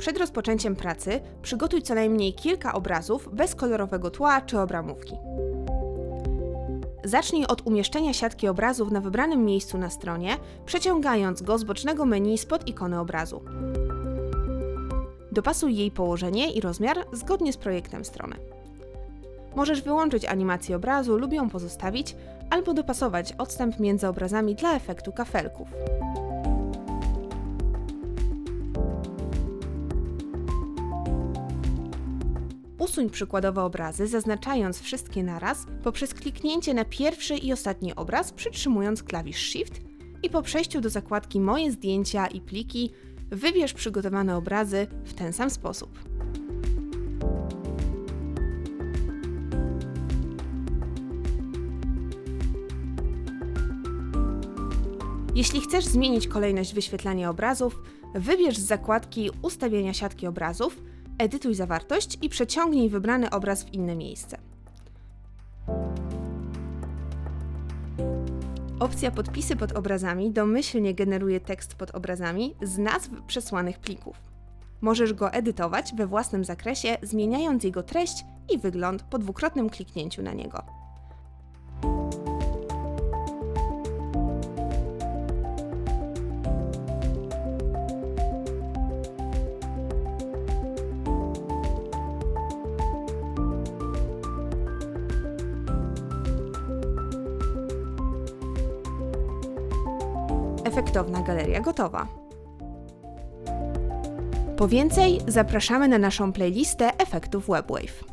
Przed rozpoczęciem pracy przygotuj co najmniej kilka obrazów bez kolorowego tła czy obramówki. Zacznij od umieszczenia siatki obrazów na wybranym miejscu na stronie, przeciągając go z bocznego menu spod ikony obrazu. Dopasuj jej położenie i rozmiar zgodnie z projektem strony. Możesz wyłączyć animację obrazu lub ją pozostawić, albo dopasować odstęp między obrazami dla efektu kafelków. Usuń przykładowe obrazy, zaznaczając wszystkie naraz poprzez kliknięcie na pierwszy i ostatni obraz, przytrzymując klawisz Shift i po przejściu do zakładki Moje zdjęcia i pliki wybierz przygotowane obrazy w ten sam sposób. Jeśli chcesz zmienić kolejność wyświetlania obrazów, wybierz z zakładki Ustawienia siatki obrazów, edytuj zawartość i przeciągnij wybrany obraz w inne miejsce. Opcja Podpisy pod obrazami domyślnie generuje tekst pod obrazami z nazw przesłanych plików. Możesz go edytować we własnym zakresie, zmieniając jego treść i wygląd po dwukrotnym kliknięciu na niego. Efektowna galeria gotowa. Po więcej zapraszamy na naszą playlistę efektów WebWave.